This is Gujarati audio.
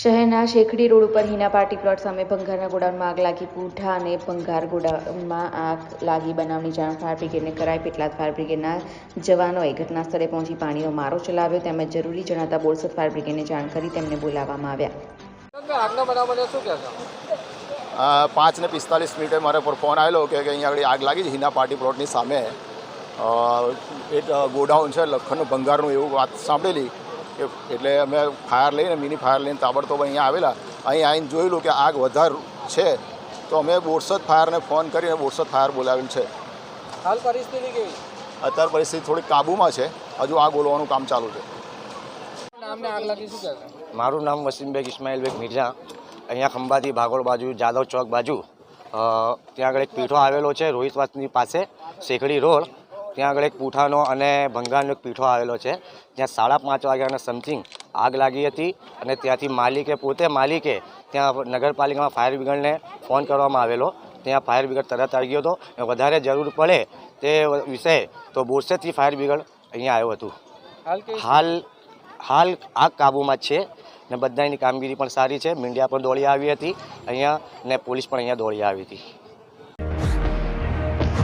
શહેરના શેખડી રોડ ઉપર હિના પાર્ટી પ્લોટ સામે ભંગારના ગોડાઉનમાં આગ લાગી. પૂઠા અને ભંગાર ગોડાઉનમાં આગ લાગી બનાવની જાણ ફાયર બ્રિગેડને કરાઈ. પેટલાદ ફાયર બ્રિગેડના જવાનોએ ઘટના સ્થળે પહોંચી પાણીનો મારો ચલાવ્યો તેમજ જરૂરી જણાતા બોરસદ ફાયર બ્રિગેડને જાણ કરી તેમને બોલાવવામાં આવ્યા. પાંચ ને પિસ્તાલીસ મિનિટે મારા પર ફોન આવેલો કે અહીંયા આગળ આગ લાગી છે હિના પાર્ટી પ્લોટની સામે. એક ગોડાઉન છે લખનનું ભંગારનું એવું વાત સાંભળેલી. એટલે અમે ફાયર લઈને મિની ફાયર લઈને તાબડતોબ અહીંયા આવેલા. અહીં આવીને જોયેલું કે આગ વધાર છે તો અમે બોરસદ ફાયરને ફોન કરીને બોરસદ ફાયર બોલાવેલ છે. હાલ પરિસ્થિતિ કેવી? અત્યારે પરિસ્થિતિ થોડી કાબૂમાં છે. હજુ આગ બોલવાનું કામ ચાલુ છે. નામને આગ લાગી શું કહેશો મારું નામ વસીમબેગ ઇસ્માઇલબેગ મિર્ઝા. અહીંયા ખંભાતી ભાગોળ બાજુ જાદવ ચોક બાજુ. ત્યાં આગળ એક પીઠો આવેલો છે રોહિતવાસની પાસે શેખડી રોડ. ત્યાં આગળ એક પૂઠાનો અને ભંગારનો એક પીઠો આવેલો છે. ત્યાં સાડા પાંચ વાગ્યાના સમથિંગ આગ લાગી હતી અને ત્યાંથી માલિકે પોતે માલિકે ત્યાં નગરપાલિકામાં ફાયર બ્રિગેડને ફોન કરવામાં આવેલો. ત્યાં ફાયર બ્રિગેડ તરત આવી ગયો હતો અને વધારે જરૂર પડે તે વિષય તો બોરસેથી ફાયર બ્રિગેડ અહીંયા આવ્યું હતું. હાલ હાલ હાલ આગ કાબૂમાં જ છે ને બધાની કામગીરી પણ સારી છે. મીડિયા પણ દોડી આવી હતી. અહીંયા ને પોલીસ પણ અહીંયા દોડી આવી હતી.